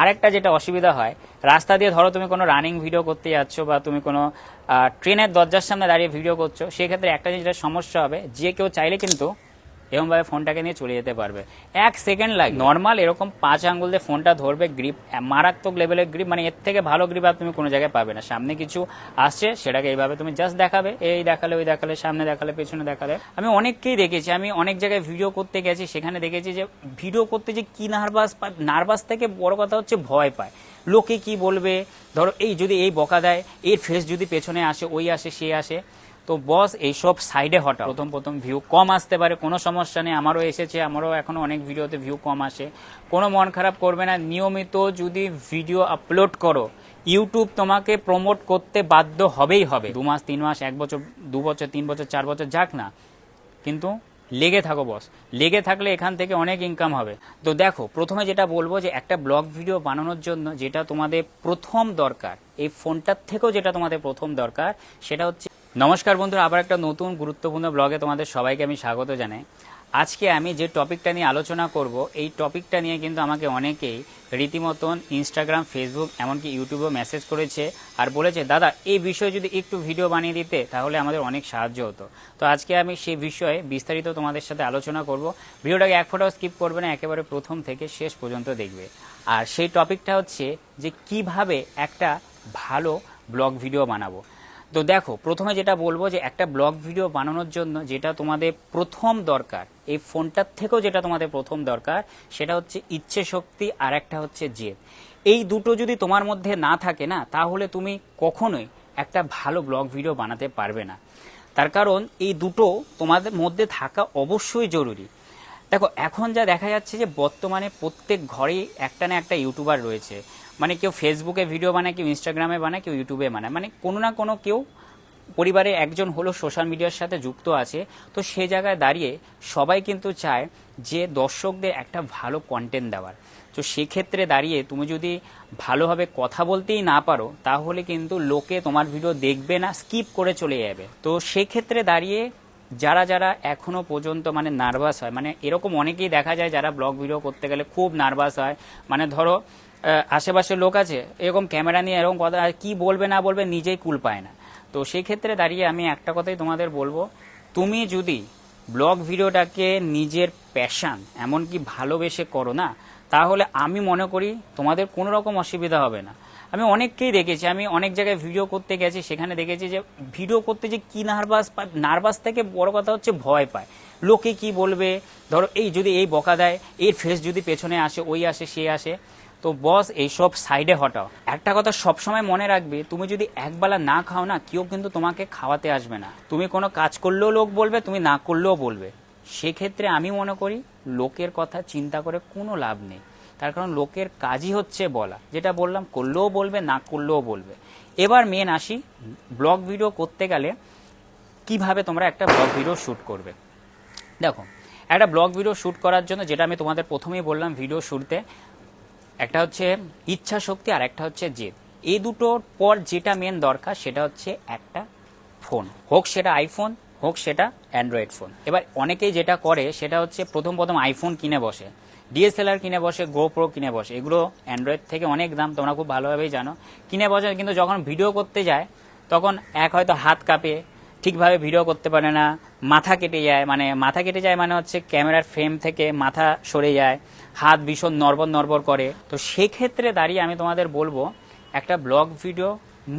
আরেকটা যেটা অসুবিধা হয়, রাস্তা দিয়ে ধরো তুমি কোনো রানিং ভিডিও করতে যাচ্ছ বা তুমি কোনো ট্রেনের দরজার সামনে দাঁড়িয়ে ভিডিও করছ, সেক্ষেত্রে একটা যেটা সমস্যা হবে, যে কেউ চাইলে কিন্তু এরকমভাবে ফোনটাকে নিয়ে চলে যেতে পারবে। এক সেকেন্ড লাগে। নর্মাল এরকম পাঁচ আঙ্গুল দিয়ে ফোনটা ধরবে গ্রিপ মারাত্মক লেভেলের গ্রিপ মানে এর থেকে ভালো গ্রিপ আর তুমি কোনো জায়গায় পাবে না। সামনে কিছু আসছে, সেটাকে এইভাবে তুমি জাস্ট দেখাবে। এই দেখালে, ওই দেখালে, সামনে দেখালে, পেছনে দেখালে। আমি অনেককেই দেখেছি, আমি অনেক জায়গায় ভিডিও করতে গেছি, সেখানে দেখেছি যে ভিডিও করতে যে কি নার্ভাস পায় নার্ভাস থেকে বড় কথা হচ্ছে ভয় পায়। লোকে কি বলবে? ধরো এই যদি এই বকা দেয়, এর ফেস যদি পেছনে আসে, ওই আসে, সে আসে। তো বস এইসব সাইডে হঠাৎ। প্রথম প্রথম ভিউ কম আসতে পারে কোনো সমস্যা নেই আমারও এসেছে আমারও এখনও অনেক ভিডিওতে ভিউ কম আসে। কোনো মন খারাপ করবে না নিয়মিত যদি ভিডিও আপলোড করো ইউটিউব তোমাকে প্রমোট করতে বাধ্য হবেই হবে। দু মাস তিন মাস এক বছর দু বছর তিন বছর চার বছর যাক না। কিন্তু লেগে থাকো বস লেগে থাকলে এখান থেকে অনেক ইনকাম হবে। তো দেখো প্রথমে যেটা বলব যে একটা ব্লগ ভিডিও বানানোর জন্য যেটা তোমাদের প্রথম দরকার এই ফোনটার থেকেও যেটা তোমাদের প্রথম দরকার সেটা হচ্ছে নমস্কার বন্ধুরা, আবার একটা নতুন গুরুত্বপূর্ণ ব্লগে তোমাদের সবাইকে আমি স্বাগত জানাই। আজকে আমি যে টপিকটা নিয়ে আলোচনা করব, এই টপিকটা নিয়ে কিন্তু আমাকে অনেকেই রীতিমতন ইনস্টাগ্রাম ফেসবুক এমনকি ইউটিউবেও মেসেজ করেছে আর বলেছে, দাদা, এই বিষয়ে যদি একটু ভিডিও বানিয়ে দিতে, তাহলে আমাদের অনেক সাহায্য হতো। তো আজকে আমি সেই বিষয়ে বিস্তারিত তোমাদের সাথে আলোচনা করব। ভিডিওটাকে এক ফোটাও স্কিপ করবে না, একেবারে প্রথম থেকে শেষ পর্যন্ত দেখবে। আর সেই টপিকটা হচ্ছে যে কীভাবে একটা ভালো ব্লগ ভিডিও বানাবো। তো দেখো, প্রথমে যেটা বলব যে একটা ব্লগ ভিডিও বানানোর জন্য যেটা তোমাদের প্রথম দরকার, এই ফোনটার থেকেও যেটা তোমাদের প্রথম দরকার, সেটা হচ্ছে ইচ্ছে শক্তি আর একটা হচ্ছে জেদ। এই দুটো যদি তোমার মধ্যে না থাকে না, তাহলে তুমি কখনোই একটা ভালো ব্লগ ভিডিও বানাতে পারবে না। তার কারণ এই দুটো তোমাদের মধ্যে থাকা অবশ্যই জরুরি। দেখো, এখন যা দেখা যাচ্ছে যে বর্তমানে প্রত্যেক ঘরেই একটা না একটা ইউটিউবার রয়েছে। মানে কেউ ফেসবুকে ভিডিও বানায়, কেউ ইনস্টাগ্রামে বানায়, কেউ ইউটিউবে বানায়। মানে কোনো না কোনো কেউ পরিবারে একজন হলো সোশ্যাল মিডিয়ার সাথে যুক্ত আছে। তো সে জায়গায় দাঁড়িয়ে সবাই কিন্তু চায় যে দর্শকদের একটা ভালো কন্টেন্ট দেওয়ার। তো সেক্ষেত্রে দাঁড়িয়ে তুমি যদি ভালোভাবে কথা বলতেই না পারো, তাহলে কিন্তু লোকে তোমার ভিডিও দেখবে না স্কিপ করে চলে যাবে। তো সেক্ষেত্রে দাঁড়িয়ে যারা যারা এখনও পর্যন্ত মানে নার্ভাস হয় মানে এরকম অনেকেই দেখা যায় যারা ব্লগ ভিডিও করতে গেলে খুব নার্ভাস হয়। মানে ধরো আশেপাশের লোক আছে, এরকম ক্যামেরা নিয়ে এরকম কথা কি বলবে না বলবে নিজেই কুল পায় না। তো সেই ক্ষেত্রে দাঁড়িয়ে আমি একটা কথাই তোমাদের বলব, তুমি যদি ব্লগ ভিডিওটাকে নিজের প্যাশান এমনকি ভালোবেসে করো না, তাহলে আমি মনে করি তোমাদের কোনো রকম অসুবিধা হবে না। আমি অনেককেই দেখেছি, আমি অনেক জায়গায় ভিডিও করতে গেছি, সেখানে দেখেছি যে ভিডিও করতে যে কি নার্ভাস পায় নার্ভাস থেকে বড় কথা হচ্ছে ভয় পায়। লোকে কি বলবে? ধরো এই যদি এই বকা দেয়, এর ফেস যদি পেছনে আসে, ওই আসে, সে আসে। তো বস এইসব সাইডে হটাও। একটা কথা সবসময় মনে রাখবে, তুমি যদি একবেলা না খাও না, কেউ কিন্তু তোমাকে খাওয়াতে আসবে না। তুমি কোনো কাজ করলেও লোক বলবে, তুমি না করলেও বলবে। সেক্ষেত্রে আমি মনে করি, লোকের কথা চিন্তা করে কোনো লাভ নেই। তার কারণ লোকের কাজই হচ্ছে বলা। যেটা বললাম, করলেও বলবে, না করলেও বলবে। এবার মেন আসি ব্লগ ভিডিও করতে গেলে কীভাবে তোমরা একটা ব্লগ ভিডিও শ্যুট করবে। দেখো, একটা ব্লগ ভিডিও শ্যুট করার জন্য যেটা আমি তোমাদের প্রথমেই বললাম ভিডিও শুরুতে একটা হচ্ছে ইচ্ছা শক্তি আর একটা হচ্ছে জেদ। এই দুটোর পর যেটা মেন দরকার সেটা হচ্ছে একটা ফোন হোক সেটা আইফোন হোক সেটা অ্যান্ড্রয়েড ফোন এবার অনেকেই যেটা করে সেটা হচ্ছে প্রথম প্রথম আইফোন কিনে বসে। ডিএসএলআর কিনে বসে গোপ্রো কিনে বসে, এগুলো অ্যান্ড্রয়েড থেকে অনেক দাম, তোমরা খুব ভালোভাবেই জানো। কিনে বসে কিন্তু যখন ভিডিও করতে যায়, তখন এক হয়তো হাত কাঁপে ঠিকভাবে ভিডিও করতে পারে না, মাথা কেটে যায় মানে মাথা কেটে যায় মানে হচ্ছে ক্যামেরার ফ্রেম থেকে মাথা সরে যায়, হাত ভীষণ নরবর নরবর করে। তো সেক্ষেত্রে দাঁড়িয়ে আমি তোমাদের বলব, একটা ব্লগ ভিডিও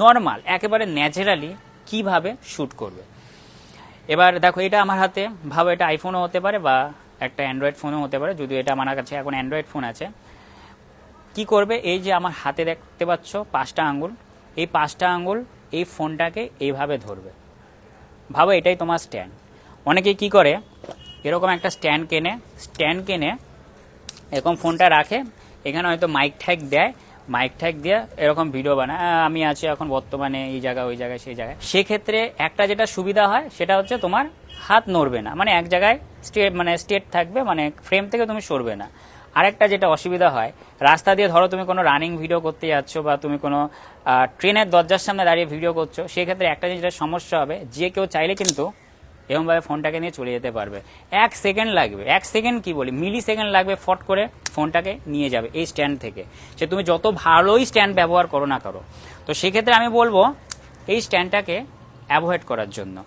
নর্মাল, একেবারে ন্যাচারালি কীভাবে শ্যুট করবে। এবার দেখো, এটা আমার হাতে, ভাবো এটা আইফোনও হতে পারে বা একটা অ্যান্ড্রয়েড ফোনও হতে পারে, যদিও এটা আমার কাছে এখন অ্যান্ড্রয়েড ফোন আছে। কি করবে? এই যে আমার হাতে দেখতে পাচ্ছ পাঁচটা আঙ্গুল, এই পাঁচটা আঙ্গুল এই ফোনটাকে এইভাবে ধরবে। ভাবো এটাই তোমার স্ট্যান্ড অনেকে কি করে? এরকম একটা স্ট্যান্ড কেনে স্ট্যান্ড কেনে এরকম ফোনটা রাখে, এখানে হয়তো মাইক ঠাইক দেয় মাইক ঠাইক দিয়ে এরকম ভিডিও বানায়। আমি আছি এখন বর্তমানে এই জায়গায়, ওই জায়গায়, সেই জায়গায়। সেক্ষেত্রে একটা যেটা সুবিধা হয়, সেটা হচ্ছে তোমার হাত নড়বে না। মানে এক জায়গায় স্টেট মানে স্টেট থাকবে মানে ফ্রেম থেকে তুমি সরবে না। আরেকটা যেটা অসুবিধা হয়, রাস্তা দিয়ে ধরো তুমি কোনো রানিং ভিডিও করতে যাচ্ছ বা তুমি কোনো ট্রেনের দরজার সামনে দাঁড়িয়ে ভিডিও করছ, সেক্ষেত্রে একটা যেটা সমস্যা হবে, যে কেউ চাইলে কিন্তু এরকমভাবে ফোনটাকে নিয়ে চলে যেতে পারবে। এক সেকেন্ড লাগবে। এক সেকেন্ড কি বলি? মিলি সেকেন্ড লাগবে ফট করে ফোনটাকে নিয়ে যাবে এই স্ট্যান্ড থেকে। সে তুমি যত ভালোই স্ট্যান্ড ব্যবহার করো না করো, তো সেক্ষেত্রে আমি বলব এই স্ট্যান্ডটাকে অ্যাভয়েড করার জন্য।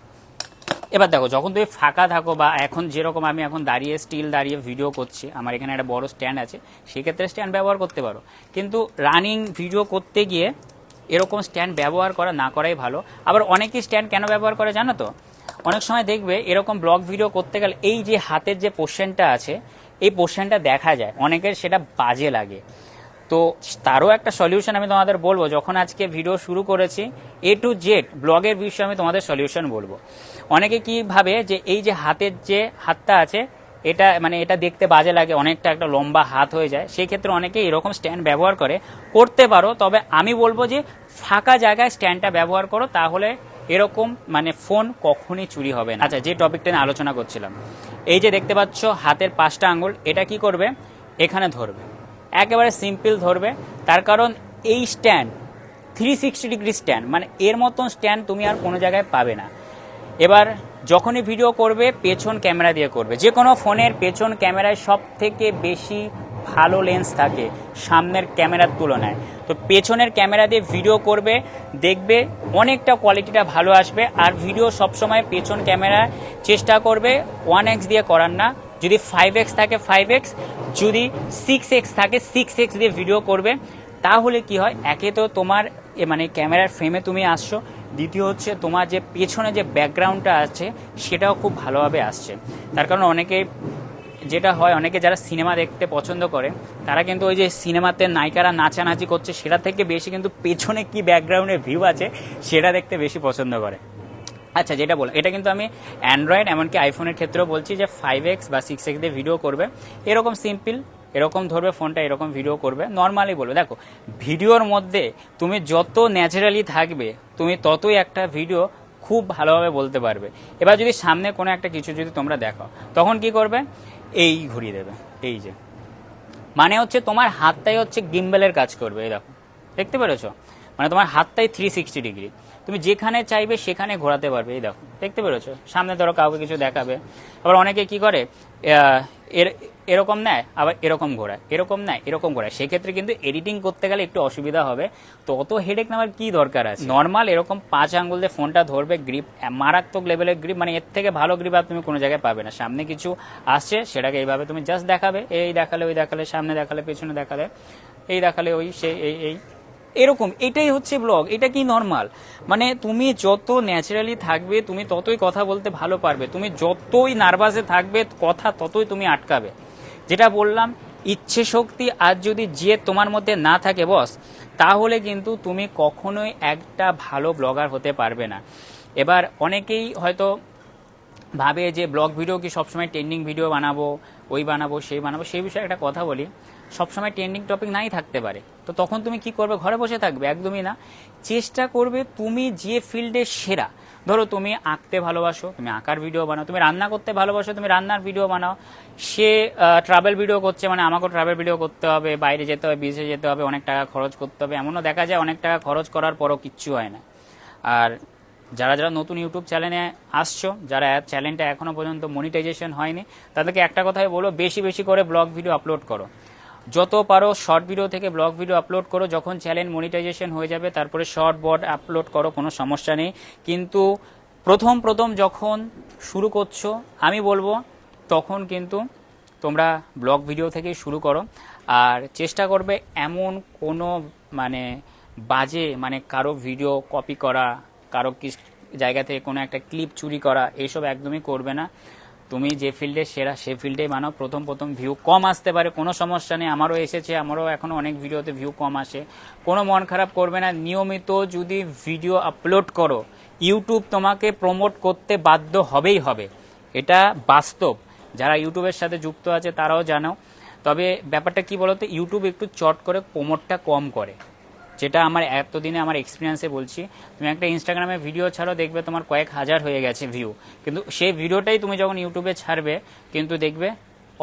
এবার দেখো, যখন তুমি ফাঁকা থাকো বা এখন যেরকম আমি এখন দাঁড়িয়ে স্টিল দাঁড়িয়ে ভিডিও করছি, আমার এখানে একটা বড় স্ট্যান্ড আছে, সেক্ষেত্রে স্ট্যান্ড ব্যবহার করতে পারো। কিন্তু রানিং ভিডিও করতে গিয়ে এরকম স্ট্যান্ড ব্যবহার করা না করাই ভালো। আবার অনেকেই স্ট্যান্ড কেন ব্যবহার করে জানো তো? অনেক সময় দেখবে এরকম ব্লগ ভিডিও করতে গেলে এই যে হাতের যে পোর্শনটা আছে, এই পোর্শনটা দেখা যায়। অনেকের সেটা বাজে লাগে। তো তারও একটা সলিউশন আমি তোমাদের বলব, যখন আজকে ভিডিও শুরু করেছি এ টু জেড ব্লগের বিষয়ে আমি তোমাদের সলিউশন বলব। অনেকে কি ভাবে যে এই যে হাতের যে হাতটা আছে, এটা মানে এটা দেখতে বাজে লাগে, অনেকটা একটা লম্বা হাত হয়ে যায়। সেই ক্ষেত্রে অনেকে এরকম স্ট্যান্ড ব্যবহার করে। করতে পারো, তবে আমি বলব যে ফাঁকা জায়গায় স্ট্যান্ডটা ব্যবহার করো, তাহলে এরকম মানে ফোন কখনই চুরি হবে না। আচ্ছা যে টপিকটা নিয়ে আলোচনা করছিলাম, এই যে দেখতে পাচ্ছ হাতের পাঁচটা আঙুল, এটা কি করবে? এখানে ধরবে। একেবারে সিম্পল ধরবে। তার কারণ এই stand three sixty degree stand মানে এর মতন স্ট্যান্ড তুমি আর কোনো জায়গায় পাবে না। এবার যখনই ভিডিও করবে, পেছন ক্যামেরা দিয়ে করবে। যে কোনো ফোনের পেছন ক্যামেরায় সব থেকে বেশি ভালো লেন্স থাকে সামনের ক্যামেরার তুলনায়। তো পেছনের ক্যামেরা দিয়ে ভিডিও করবে, দেখবে অনেকটা কোয়ালিটিটা ভালো আসবে আর ভিডিও সবসময় পেছন ক্যামেরা চেষ্টা করবে ওয়ান এক্স দিয়ে করার না। যদি ফাইভ এক্স থাকে ফাইভ এক্স যদি সিক্স এক্স থাকে সিক্স এক্স দিয়ে ভিডিও করবে, তাহলে কি হয়, একে তো তোমার মানে ক্যামেরার ফ্রেমে তুমি আসছো, দ্বিতীয় হচ্ছে তোমার যে পেছনে যে ব্যাকগ্রাউন্ডটা আছে, সেটাও খুব ভালোভাবে আসছে। তার কারণ অনেকে যেটা হয়, অনেকে যারা সিনেমা দেখতে পছন্দ করে, তারা কিন্তু ওই যে সিনেমাতে নায়িকারা নাচানাচি করছে, সেটা থেকে বেশি কিন্তু পেছনে কি ব্যাকগ্রাউন্ডের ভিউ আছে, সেটা দেখতে বেশি পছন্দ করে। আচ্ছা যেটা বল, এটা কিন্তু আমি অ্যান্ড্রয়েড এমনকি আইফোনের ক্ষেত্রেও বলছি যে ফাইভ এক্স বা সিক্স এক্স দিয়ে ভিডিও করবে। এরকম সিম্পল এরকম ধরবে ফোনটা, এরকম ভিডিও করবে। নর্মালি বলবে, দেখো ভিডিওর মধ্যে তুমি যত ন্যাচারালি থাকবে, তুমি ততই একটা ভিডিও খুব ভালোভাবে বলতে পারবে। এবার যদি সামনে কোনো একটা কিছু যদি তোমরা দেখো, তখন কি করবে? এই ঘুরিয়ে দেবে, এই যে। মানে হচ্ছে তোমার হাতটাই হচ্ছে গিম্বেলের কাজ করবে, এই দেখো। দেখতে পেরেছ? মানে তোমার হাতটাই থ্রি সিক্সটি ডিগ্রি তুমি যেখানে চাইবে সেখানে ঘোরাতে পারবে, এই দেখো। দেখতে পেরেছ? সামনে ধরো কাউকে কিছু দেখাবে। আবার অনেকে কি করে এর এরকম নেয় আবার এরকম ঘোরায়। এরকম নেয় এরকম ঘোরায়। সেক্ষেত্রে কিন্তু এডিটিং করতে গেলে একটু অসুবিধা হবে। তো অত হেডেক নেওয়ার কি দরকার আছে? নর্মাল এরকম পাঁচ আঙ্গুল দিয়ে ফোনটা ধরবে গ্রিপ মারাত্মক লেভেলের গ্রিপ মানে এর থেকে ভালো গ্রিপ আর তুমি কোনো জায়গায় পাবে না। সামনে কিছু আসছে সেটাকে এইভাবে তুমি জাস্ট দেখাবে। এই দেখালে ওই দেখালে সামনে দেখালে পেছনে দেখালে। এই দেখালে ওই সেই এই এই। এরকম, এটাই হচ্ছে ব্লগ এটা কি নর্মাল মানে তুমি যত ন্যাচারালি থাকবে, তুমি ততই কথা বলতে ভালো পারবে, তুমি যতই নার্ভাসে থাকবে, কথা ততই তুমি আটকাবে। যেটা বললাম, ইচ্ছে শক্তি আর যদি যে তোমার মধ্যে না থাকে বস তাহলে কিন্তু তুমি কখনোই একটা ভালো ব্লগার হতে পারবে না। এবার অনেকেই হয়তো ভাবে যে ব্লগ ভিডিও কি সবসময় ট্রেন্ডিং ভিডিও বানাবো, ওই বানাবো, সেই বানাবো, সেই বিষয়ে একটা কথা বলি। সবসময় ট্রেন্ডিং টপিক নাই থাকতে পারে। তো তখন তুমি কি করবে? ঘরে বসে থাকবে, একদমই না। চেষ্টা করবে তুমি যে ফিল্ডে সেরা। ধরো তুমি আঁকতে ভালোবাসো, তুমি আঁকার ভিডিও বানাও, তুমি রান্না করতে ভালোবাসো, তুমি রান্নার ভিডিও বানাও। সে ট্রাভেল ভিডিও করছে মানে আমাকেও ট্রাভেল ভিডিও করতে হবে, বাইরে যেতে হবে, বিদেশে যেতে হবে, অনেক টাকা খরচ করতে হবে। এমনও দেখা যায় অনেক টাকা খরচ করার পরও কিচ্ছু হয় না। আর যারা যারা নতুন ইউটিউব চ্যানেলে আসছো, যারা চ্যানেলটা এখনও পর্যন্ত মনিটাইজেশন হয়নি, তাদেরকে একটা কথাই বলো বেশি বেশি করে ব্লগ ভিডিও আপলোড করো। যত পারো শর্ট ভিডিও থেকে ব্লগ ভিডিও আপলোড করো, যখন চ্যানেল মনিটাইজেশন হয়ে যাবে, তারপরে শর্ট বট আপলোড করো, কোনো সমস্যা নেই। কিন্তু প্রথম প্রথম যখন শুরু করছ, আমি বলব, তখন কিন্তু তোমরা ব্লগ ভিডিও থেকেই শুরু করো। আর চেষ্টা করবে এমন কোনো মানে বাজে মানে কারও ভিডিও কপি করা কারও কি জায়গা থেকে কোনো একটা ক্লিপ চুরি করা, এইসব একদমই করবে না। তুমি যে ফিল্ডে সেরা, সে ফিল্ডেই বানাও। প্রথম প্রথম ভিউ কম আসতে পারে, কোনো সমস্যা নেই। আমারও এসেছে, আমারও এখনও অনেক ভিডিওতে ভিউ কম আসে। কোনো মন খারাপ করবে না। নিয়মিত যদি ভিডিও আপলোড করো ইউটিউব তোমাকে প্রমোট করতে বাধ্য হবেই হবে। এটা বাস্তব। যারা ইউটিউবের সাথে যুক্ত আছে, তারাও জানো। তবে ব্যাপারটা কি বলতো? ইউটিউব একটু চট করে প্রমোটটা কম করে। যেটা আমার এতদিনে আমার এক্সপিরিয়েন্সে বলছি, তুমি একটা ইনস্টাগ্রামে ভিডিও ছাড়ো, দেখবে তোমার কয়েক হাজার হয়ে গেছে ভিউ কিন্তু সেই ভিডিওটাই তুমি যখন ইউটিউবে ছাড়বে, কিন্তু দেখবে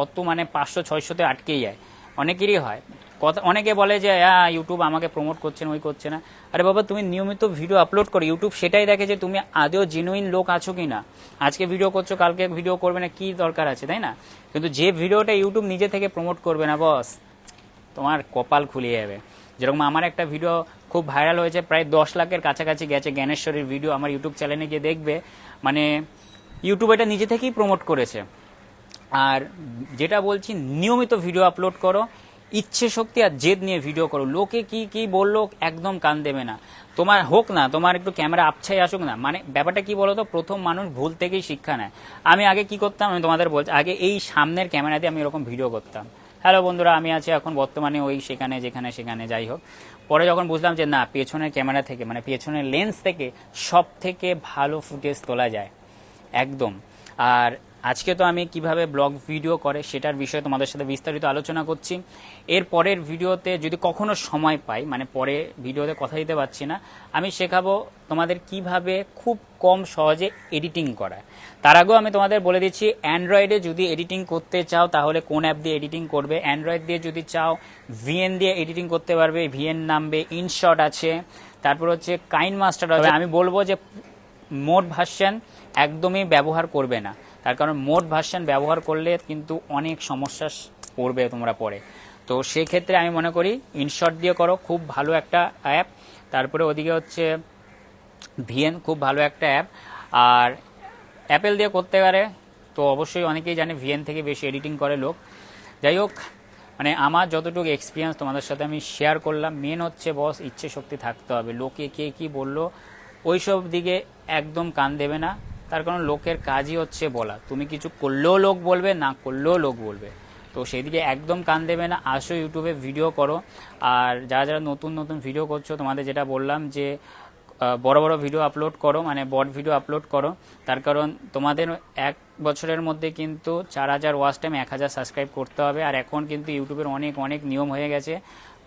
অত মানে পাঁচশো ছয়শোতে আটকেই যায়। অনেকেরই হয়। কথা অনেকে বলে যে হ্যাঁ ইউটিউব আমাকে প্রমোট করছে না, ওই করছে না। আরে বাবা, তুমি নিয়মিত ভিডিও আপলোড করো। ইউটিউব সেটাই দেখে যে তুমি আদৌ জেনুইন লোক আছো কি না আজকে ভিডিও করছ, কালকে ভিডিও করবে না, কি দরকার আছে, তাই না? কিন্তু যে ভিডিওটা ইউটিউব নিজে থেকে প্রমোট করবে না বস তোমার কপাল খুলে যাবে। যেরকম আমার একটা ভিডিও খুব ভাইরাল হয়েছে, প্রায় দশ লাখের কাছাকাছি গেছে জ্ঞানেশ্বরীর ভিডিও আমার ইউটিউব চ্যানেলে গিয়ে দেখবে। মানে ইউটিউব এটা নিজে থেকেই প্রমোট করেছে। আর যেটা বলছি, নিয়মিত ভিডিও আপলোড করো, ইচ্ছে শক্তি আর জেদ নিয়ে ভিডিও করো। লোকে কি কি বলল একদম কান দেবে না। তোমার হোক না, তোমার একটু ক্যামেরা আপছাই আসুক না। মানে ব্যাপারটা কি বলতো, প্রথম মানুষ ভুল থেকেই শিক্ষা নেয়। আমি আগে কি করতাম, আমি তোমাদের বলছি, আগে এই সামনের ক্যামেরা দিয়ে আমি এরকম ভিডিও করতাম। হ্যালো বন্ধুরা, আমি আছি এখন বর্তমানে ওই সেখানে, যেখানে, সেখানে, যাই হোক। পরে যখন বুঝলাম যে না, পেছনের ক্যামেরা থেকে মানে পেছনের লেন্স থেকে সব থেকে ভালো ফুটেজ তোলা যায়। একদম। আর আজকে তো আমি কীভাবে ব্লগ ভিডিও করে সেটার বিষয়ে তোমাদের সাথে বিস্তারিত আলোচনা করছি। এর পরের ভিডিওতে যদি কখনো সময় পাই মানে পরে ভিডিওতে কথা দিতে পারছি না আমি শেখাবো তোমাদের কীভাবে খুব কম সহজে এডিটিং করা। তার আগেও আমি তোমাদের বলে দিচ্ছি অ্যান্ড্রয়েডে যদি এডিটিং করতে চাও তাহলে কোন অ্যাপ দিয়ে এডিটিং করবে? অ্যান্ড্রয়েড দিয়ে যদি চাও ভিএন দিয়ে এডিটিং করতে পারবে। ভিএন নামবে ইনশট আছে। তারপর হচ্ছে কাইন মাস্টার আছে আমি বলব যে মোড ভার্সন একদমই ব্যবহার করবে না। তার কারণ মোড ভার্সান ব্যবহার করলে কিন্তু অনেক সমস্যা পড়বে তোমরা পরে। তো সেই ক্ষেত্রে আমি মনে করি ইনশট দিয়ে করো, খুব ভালো একটা অ্যাপ তারপরে ওদিকে হচ্ছে ভিএন খুব ভালো একটা অ্যাপ আর অ্যাপেল দিয়ে করতে পারে, তো অবশ্যই অনেকেই জানে ভিএন থেকে বেশি এডিটিং করে লোক। যাই হোক মানে আমার যতটুকু এক্সপিরিয়েন্স তোমাদের সাথে আমি শেয়ার করলাম মেন হচ্ছে বস ইচ্ছে শক্তি থাকতে হবে। লোকে কে কি বলল, ওইসব দিকে একদম কান দেবে না। তার কারণ লোকের কাজই হচ্ছে বলা। তুমি কিছু করলেও লোক বলবে, না করলেও লোক বলবে। তো সেদিকে একদম কান দেবে না। আসো ইউটিউবে ভিডিও করো। আর যারা যারা নতুন নতুন ভিডিও করছ, তোমাদের যেটা বললাম যে বড় বড় ভিডিও আপলোড করো মানে বড় ভিডিও আপলোড করো। তার কারণ তোমাদের এক বছরের মধ্যে কিন্তু চার হাজার ওয়াচ টাইম এক হাজার সাবস্ক্রাইব করতে হবে। আর এখন কিন্তু ইউটিউবের অনেক অনেক নিয়ম হয়ে গেছে।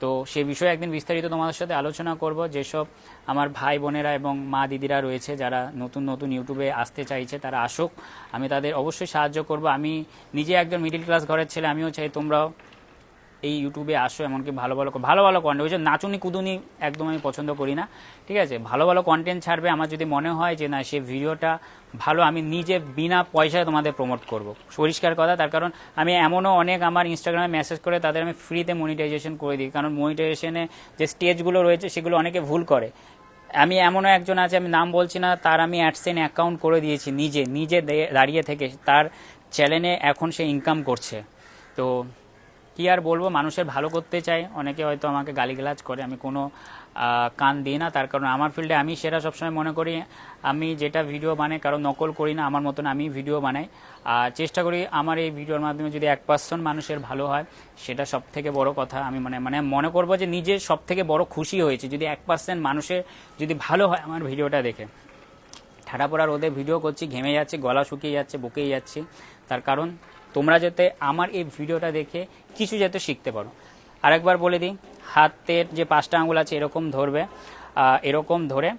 তো সে বিষয়ে একদিন বিস্তারিত তোমাদের সাথে আলোচনা করব। যেসব আমার ভাই বোনেরা এবং মা দিদিরা রয়েছে, যারা নতুন নতুন ইউটিউবে আসতে চাইছে, তারা আসুক। আমি তাদের অবশ্যই সাহায্য করব। আমি নিজে একজন মিডিল ক্লাস ঘরের ছেলে, আমিও চাই তোমরাও এই ইউটিউবে আসো, এমনকি ভালো ভালো ভালো ভালো কন্টেন্ট ওই যে নাচুনি কুদুনি একদম আমি পছন্দ করি না, ঠিক আছে? ভালো ভালো কন্টেন্ট ছাড়বে। আমার যদি মনে হয় যে না, সে ভিডিওটা ভালো, আমি নিজে বিনা পয়সায় তোমাদের প্রমোট করব। পরিষ্কার কথা, তার কারণ আমি এমনও অনেক আমার ইনস্টাগ্রামে মেসেজ করে তাদের আমি ফ্রিতে মনিটাইজেশন করে দিই। কারণ মনিটাইজেশনে যে স্টেজগুলো রয়েছে, সেগুলো অনেকে ভুল করে। আমি এমনও একজন আছে, আমি নাম বলছি না, তার আমি অ্যাডসেন অ্যাকাউন্ট করে দিয়েছি নিজে নিজে দাঁড়িয়ে থেকে। তার চ্যানেলে এখন সে ইনকাম করছে। তো কি আর বলব, মানুষের ভালো করতে চাই অনেকে হয়তো আমাকে গালিগালাজ করে, আমি কোনো কান দিই না। তার কারণ আমার ফিল্ডে আমি সেটা সবসময় মনে করি, আমি যেটা ভিডিও বানাই কারণ নকল করি না, আমার মতন আমি ভিডিও বানাই। আর চেষ্টা করি আমার এই ভিডিওর মাধ্যমে যদি এক পার্সেন্ট মানুষের ভালো হয়, সেটা সব থেকে বড় কথা। আমি মানে মানে মনে করব যে নিজের সব থেকে বড় খুশি হয়েছে। যদি এক পার্সেন্ট মানুষের যদি ভালো হয় আমার ভিডিওটা দেখে। ঠাডা পড়া রোদে ভিডিও করছি, ঘেমে যাচ্ছে, গলা শুকিয়ে যাচ্ছে, বুকেই যাচ্ছে। তার কারণ তোমরা যাতে আমার এই ভিডিওটা দেখে কিছু যাতে শিখতে পারো। আরেকবার বলে দিই, হাতের যে পাঁচটা আঙুল আছে এরকম ধরবে এরকম ধরে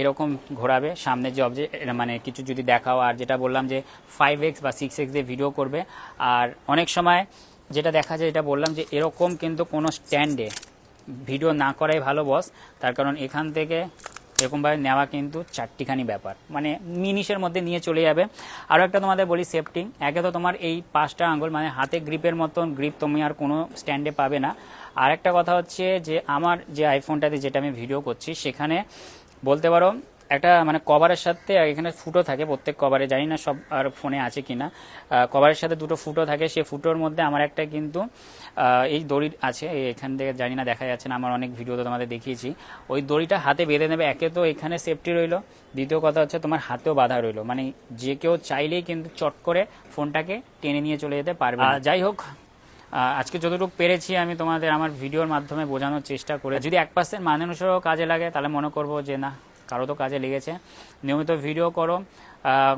এরকম ঘোরাবে, সামনে যে অবজেক্ট মানে কিছু যদি দেখাও, আর যেটা বললাম যে ফাইভ এক্স বা সিক্স এক্স দিয়ে ভিডিও করবে, আর অনেক সময় যেটা দেখা যায়, এটা বললাম যে এরকম কিন্তু কোনো স্ট্যান্ডে ভিডিও না করাই ভালো বস তার কারণ এখান থেকে এরকমভাবে নেওয়া কিন্তু চারটিখানি ব্যাপার। মানে মিনিশের মধ্যে নিয়ে চলে যাবে। আরও একটা তোমাদের বলি সেফটি। একে তো তোমার এই পাঁচটা আঙ্গুল মানে হাতে গ্রিপের মতন গ্রিপ তুমি আর কোনো স্ট্যান্ডে পাবে না। আর একটা কথা হচ্ছে যে, আমার যে আইফোনটাতে যেটা আমি ভিডিও করছি, সেখানে বলতে পারো একটা মানে কভারের সাথে এখানে ফুটো থাকে, প্রত্যেক কভারে জানি না সব আর ফোনে আছে কিনা। কভারের সাথে দুটো ফুটো থাকে, সেই ফুটোর মধ্যে আমার একটা কিন্তু এই দড়ি আছে এখান থেকে জানি না দেখা যাচ্ছে না, আমার অনেক ভিডিওতে তোমাদের দেখিয়েছি। ওই দড়িটা হাতে বেঁধে নেবে, একে তো এখানে সেফটি রইল। দ্বিতীয় কথা হচ্ছে তোমার হাতেও বাধা রইল। মানে যে কেউ চাইলেই কিন্তু চট করে ফোনটাকে টেনে নিয়ে চলে যেতে পারবে যাই হোক আজকে যতটুকু পেরেছি আমি তোমাদের আমার ভিডিওর মাধ্যমে বোঝানোর চেষ্টা করে যদি এক পার্সেন্ট মানুষেরও কাজে লাগে, তাহলে মনে করব যে না কারও তো কাজে লেগেছে। নিয়মিত ভিডিও করো।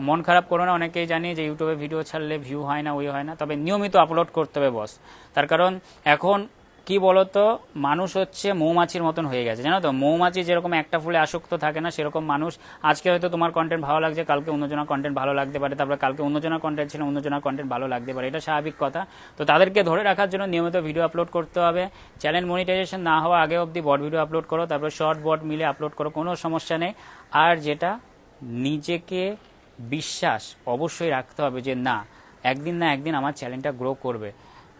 মন খারাপ করো না, অনেকেই জানি যে ইউটিউবে ভিডিও ছাড়লে ভিউ হয় না, ওই হয় না। তবে নিয়মিত আপলোড করতে হবে বস তার কারণ এখন কি বলতো? মানুষ হচ্ছে মৌমাছির মতন হয়ে গেছে, জানো তো? মৌমাছি যেরকম একটা ফুলে আসক্ত থাকে না, সেরকম মানুষ। আজকে হয়তো তোমার কন্টেন্ট ভালো লাগছে, কালকে অন্যজনের কন্টেন্ট ভালো লাগতে পারে, তারপরে কালকে অন্যজনের কন্টেন্ট ছিল, অন্যজনের কন্টেন্ট ভালো লাগতে পারে, এটা স্বাভাবিক কথা। তো তাদেরকে ধরে রাখার জন্য নিয়মিত ভিডিও আপলোড করতে হবে। চ্যানেল মনিটাইজেশন না হওয়া আগে অবধি বট ভিডিও আপলোড করো, তারপরে শর্ট বট মিলে আপলোড করো, কোনো সমস্যা নেই। আর যেটা, নিজেকে বিশ্বাস অবশ্যই রাখতে হবে যে না, একদিন না একদিন আমার চ্যানেলটা গ্রো করবে।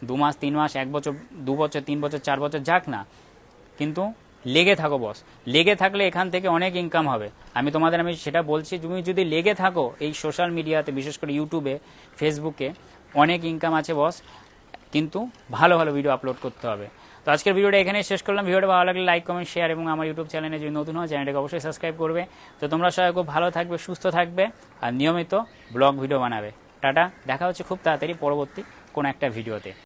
দু মাস তিন মাস এক বছর, দু বছর, তিন বছর, চার বছর, যাক না। কিন্তু লেগে থাকো বস লেগে থাকলে এখান থেকে অনেক ইনকাম হবে। আমি তোমাদের, আমি সেটা বলছি, তুমি যদি লেগে থাকো এই সোশ্যাল মিডিয়াতে বিশেষ করে ইউটিউবে ফেসবুকে অনেক ইনকাম আছে বস কিন্তু ভালো ভালো ভিডিও আপলোড করতে হবে। তো আজকের ভিডিওটা এখানে শেষ করলাম। ভিডিওটা ভালো লাগলে লাইক কমেন্ট শেয়ার এবং আমার ইউটিউব চ্যানেলে যদি নতুন হয় চ্যানেলটাকে অবশ্যই সাবস্ক্রাইব করবে। তো তোমরা সবাই খুব ভালো থাকবে, সুস্থ থাকবে আর নিয়মিত ব্লগ ভিডিও বানাবে। টাটা, দেখা হচ্ছে খুব তাড়াতাড়ি পরবর্তী কোনো একটা ভিডিওতে